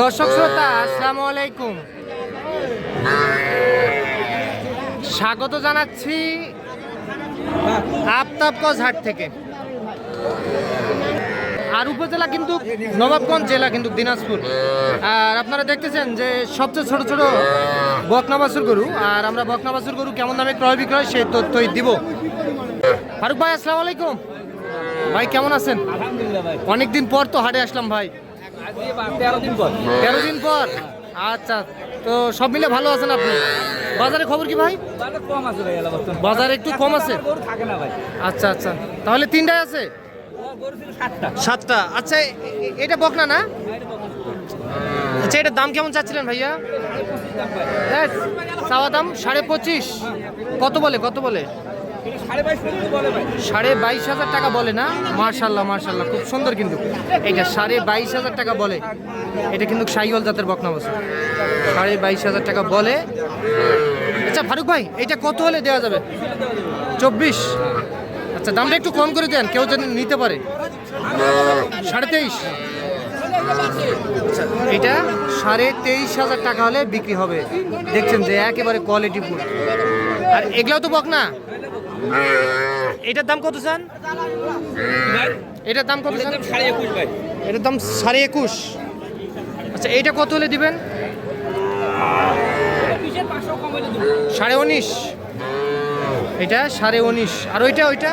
দর্শক শ্রোতা আসসালামু আলাইকুম। স্বাগত জানাচ্ছি আফতাবগঞ্জ হাট থেকে। আর উপজেলা কিন্তু নবাবগঞ্জ জেলা কিন্তু দিনাজপুর। আর আপনারা দেখতেছেন যে সবচেয়ে ছোট ছোট বকনাবাসুর গরু আর আমরা বকনাবাসুর গরু কেমন দামে ক্রয় বিক্রয় সেই তথ্যই দিব। ফারুক ভাই আসসালামু আলাইকুম। ভাই কেমন আছেন? অনেকদিন পর তো হাটে আসলাম ভাই। তেরো দিন পর। তেরো দিন পর? আচ্ছা তো সব মিলে ভালো আছেন আপনি? বাজারে খবর কি ভাই? কম আছে ভাই বাজারে একটু কম আছে? থাকে না ভাই। আচ্ছা আচ্ছা। তাহলে তিনটায় আছে? সাতটা। আচ্ছা এটা বকনা না? আচ্ছা এটার দাম কেমন চাচ্ছিলেন ভাইয়া? হ্যাঁ চাওয়া দাম সাড়ে পঁচিশ। কত বলে কত বলে? সাড়ে বাইশ হাজার টাকা বলে না? মার্শাল্লাহ মার্শাল্লাহ খুব সুন্দর কিন্তু। এটা সাড়ে বাইশ হাজার টাকা বলে। এটা কিন্তু সাইওয়াল জাতের বকনা বসে সাড়ে বাইশ হাজার টাকা বলে। আচ্ছা ফারুক ভাই, এটা কত হলে দেওয়া যাবে? চব্বিশ। আচ্ছা দামটা একটু কম করে দেন, কেউ যেন নিতে পারে। সাড়ে তেইশ। এটা সাড়ে তেইশ হাজার টাকা হলে বিক্রি হবে। দেখছেন যে একেবারে কোয়ালিটি ফুল আর এগুলাও তো বকনা? এটার দাম কত চান? এটার দাম কত চান? সাড়ে একুশ ভাই এটার দাম সাড়ে একুশ। আচ্ছা এইটা কত হলে দিবেন? সাড়ে উনিশ। এটা সাড়ে উনিশ। আর ওইটা ওইটা?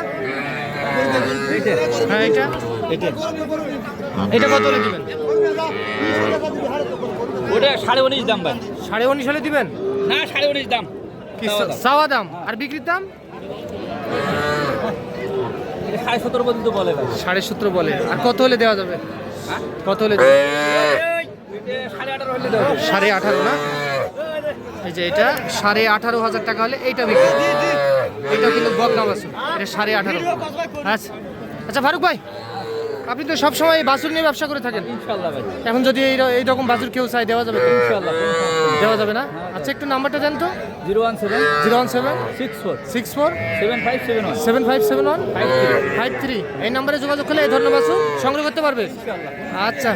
হ্যাঁ এটা এটা কত হলে দিবেন? ওটা সাড়ে উনিশ দাম ভাই। সাড়ে উনিশ হলে দিবেন? না সাড়ে উনিশ দাম। কি চাওয়া দাম। আর বিক্রির দাম? সাড়ে সতেরো পর্যন্ত বলে ভাই সাড়ে সতেরো বলে। আর কত হলে দেওয়া যাবে? হ্যাঁ? কত হলে সাড়ে আঠারো না? এই যে এটা সাড়ে আঠারো হাজার টাকা হলে এইটা বিক্রি এটা কিন্তু বদনাম আছে। এটা সাড়ে আঠারো। আচ্ছা। আচ্ছা ফারুক ভাই আপনি তো সবসময় বাসুর নিয়ে ব্যবসা করে থাকেন? ইনশাল্লাহ ভাই। এখন যদি এই এইরকম বাসুর কেউ চাই দেওয়া যাবে? ইনশাল্লাহ। দেওয়া যাবে না? আচ্ছা একটু নাম্বারটা দেন তো zero one seven zero one seven six four six four seven five seven one seven five seven one five three. এই নাম্বারে যোগাযোগ করলে এই ধরনের বাসু সংগ্রহ করতে পারবে? আচ্ছা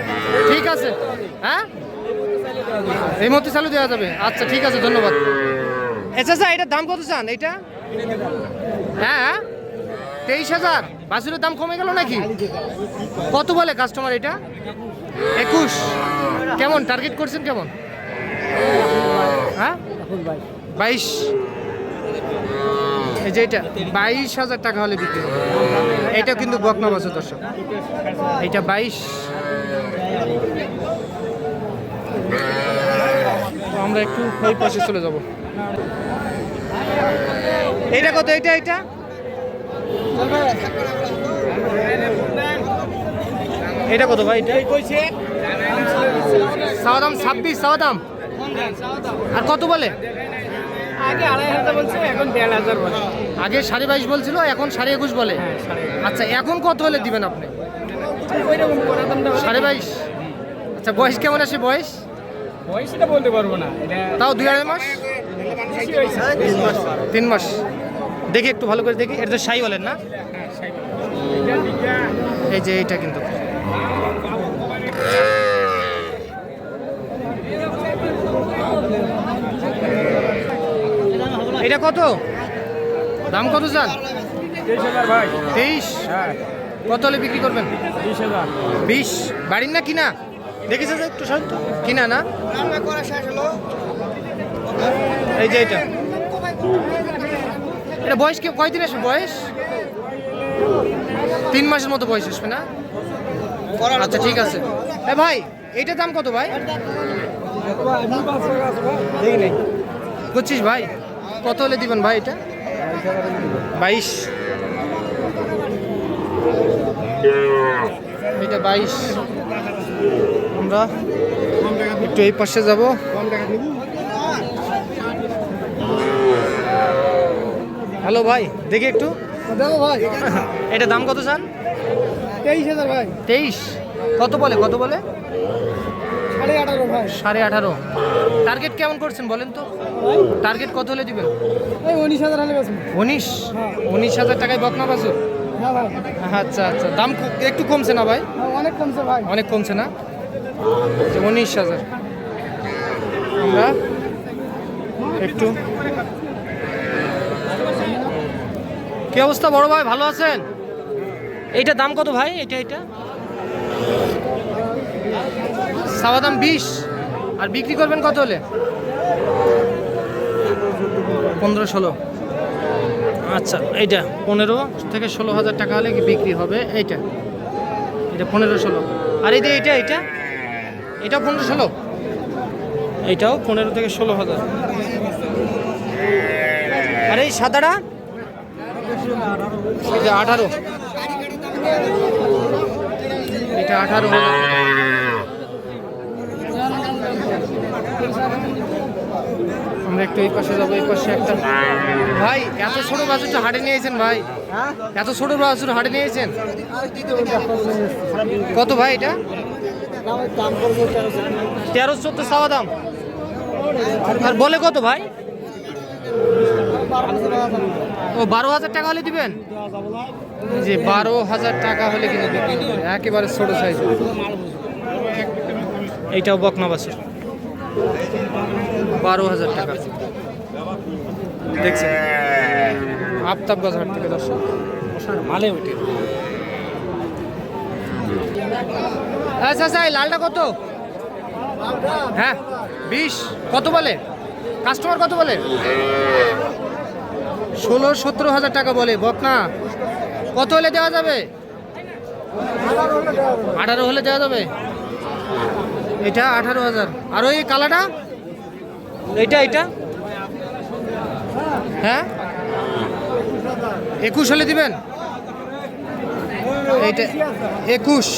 ঠিক আছে। হ্যাঁ? এই মুহূর্তে চালু দেওয়া যাবে। আচ্ছা ঠিক আছে ধন্যবাদ। আচ্ছা আচ্ছা এটার দাম কত চান? এইটা? হ্যাঁ তেইশ হাজার। বাসুরের দাম কমে গেল নাকি? কত বলে কাস্টমার এটা? একুশ। কেমন? টার্গেট করছেন কেমন? হ্যাঁ? বাইশ। এই যে এটা, বাইশ হাজার টাকা হলে বিক্রি এটা কিন্তু বকনা বাসু দর্শক। এটা বাইশ। আমরা একটু চলে যাব। এটা কত? এটা এটা? এটা কত ভাই? এটা চাওয়া দাম ছাব্বিশ চাওয়া দাম আর কত বলে? আগে আড়াই হাজার বলছে এখন দেড় হাজার বলে। আগে সাড়ে বাইশ বলছিল এখন সাড়ে একুশ বলে। আচ্ছা এখন কত হলে দিবেন আপনি? সাড়ে বাইশ। আচ্ছা বয়স কেমন আছে বয়স? বয়সটা বলতে পারব না তাও দুই আড়াই মাস? তিন মাস। দেখি একটু ভালো করে দেখি। এটা তো সাই বলেন না? এই যে এইটা কিন্তু। এটা কত? দাম কত চান? তেইশ হ্যাঁ। কত হলে বিক্রি করবেন? বিশ বাড়ির না কিনা? দেখেছে যে একটু সত্য কিনা না? এই যে এটা এটা বয়স কে কয়দিন আসবে বয়স? তিন মাসের মতো বয়স আসবে না? আচ্ছা ঠিক আছে। এ ভাই, এইটার দাম কত ভাই? বুঝছিস ভাই, কত হলে দিবেন ভাই এটা? বাইশ। এটা বাইশ। আমরা একটু এই পাশে যাব। হ্যালো ভাই দেখি একটু। দেখো ভাই। এটা দাম কত চান? তেইশ হাজার ভাই। তেইশ? কত বলে কত বলে? সাড়ে আঠারো ভাই। সাড়ে আঠারো। টার্গেট কেমন করছেন বলেন তো? টার্গেট কত হলে দিবেন? উনিশ হাজার হলে উনিশ? উনিশ হাজার টাকায় বকনা বাজু হ্যাঁ আচ্ছা আচ্ছা। দাম একটু কমছে না ভাই? হ্যাঁ, অনেক কমছে ভাই। অনেক কমছে না? উনিশ হাজার। আমরা একটু কি অবস্থা বড় ভাই ভালো আছেন? এইটা দাম কত ভাই? এটা এটা সাবা দাম বিশ। আর বিক্রি করবেন কত হলে? পনেরো ষোলো। আচ্ছা এইটা পনেরো থেকে ষোলো হাজার টাকা হলে কি বিক্রি হবে? এইটা। এটা পনেরো ষোলো। আর এই যে এইটা এইটা? এটা পনেরো ষোলো? এইটাও পনেরো থেকে ষোলো হাজার। আর এই সাদাটা? এটা আঠারো। এটা আঠারো। আমরা একটু এই পাশে যাব, এই পাশে একটা। ভাই, এত ছোট বাছুরটা হাটে নিয়েছেন ভাই। এত ছোট বাছুর হাটে নিয়েছেন কত ভাই এটা? তেরো চোদ্দ সাওয়া দাম। আর বলে কত ভাই? ও বারো হাজার টাকা হলে দিবেন? যে বারো হাজার টাকা হলে কিন্তু একেবারে ছোট সাইজ এইটাও বকনা বাছুর বারো হাজার টাকা। দেখছেন? আফতাবগঞ্জ হাট থেকে দর্শক। মালে উঠে আচ্ছা আচ্ছা এই লালটা কত? হ্যাঁ বিশ। কত বলে? কাস্টমার কত বলে? ষোলো সতেরো হাজার টাকা বলে। বকনা কত হলে দেওয়া যাবে? আঠারো হলে দেওয়া যাবে? এটা আঠারো হাজার। আর ওই কালাটা? এইটা এইটা হ্যাঁ? একুশ হলে দিবেন? এইটা একুশ।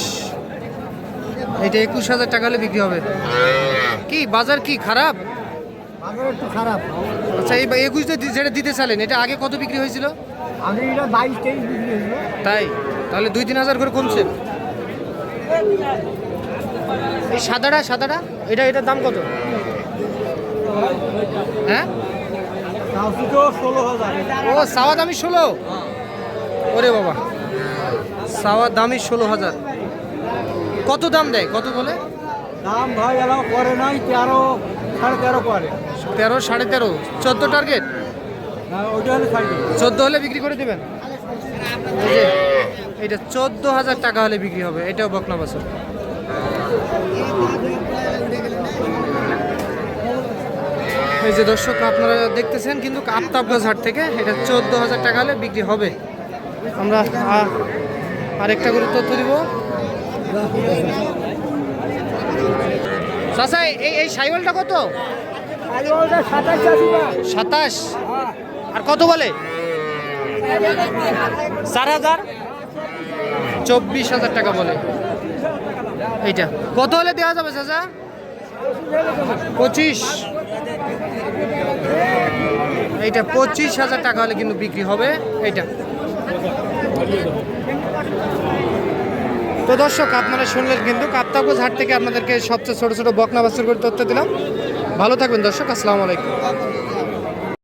এটা একুশ হাজার টাকা হলে বিক্রি হবে। কি বাজার কি খারাপ? একটু খারাপ। আচ্ছা এই একুশ যেটা দিতে চালেন এটা আগে কত বিক্রি হয়েছিল? আমি এটা বাইশ তেইশ বিক্রি হয়েছিল। তাই? তাহলে দুই তিন হাজার করে কমছে। এই সাদাটা সাদাটা? এটা এটার দাম কত? হ্যাঁ? ও সাওয়া দামি ষোলো? ওরে বাবা। সাওয়া দামি ষোলো হাজার। কত দাম দেয়? কত বলে? দাম ভাই এলাও করে নাই তেরো সাড়ে তেরো করে। তেরো সাড়ে তেরো। চোদ্দ টার্গেট চোদ্দ হলে বিক্রি করে দেবেন? এটা চোদ্দ হাজার টাকা হলে বিক্রি হবে এটাও বকনা বাছুর এই যে দর্শক আপনারা দেখতেছেন কিন্তু আফতাবগঞ্জ হাট থেকে এটা চোদ্দ হাজার টাকা হলে বিক্রি হবে। আমরা আরেকটা করে তথ্য দিব। চাষা এই এই সাইকেলটা কত? সাতাশ সাতাশ? আর কত বলে? চার হাজার। চব্বিশ হাজার টাকা বলে। এইটা। কত হলে দেওয়া যাবে চাচা? পঁচিশ। এইটা পঁচিশ হাজার টাকা হলে কিন্তু বিক্রি হবে। এইটা। তো দর্শক, আপনারা শুনলেন কিন্তু কাপ্তাগোজ হাট থেকে আপনাদেরকে সবচেয়ে ছোটো ছোটো বকনা বাস্তুর করে তথ্য দিলাম। ভালো থাকবেন দর্শক, আসসালামু আলাইকুম।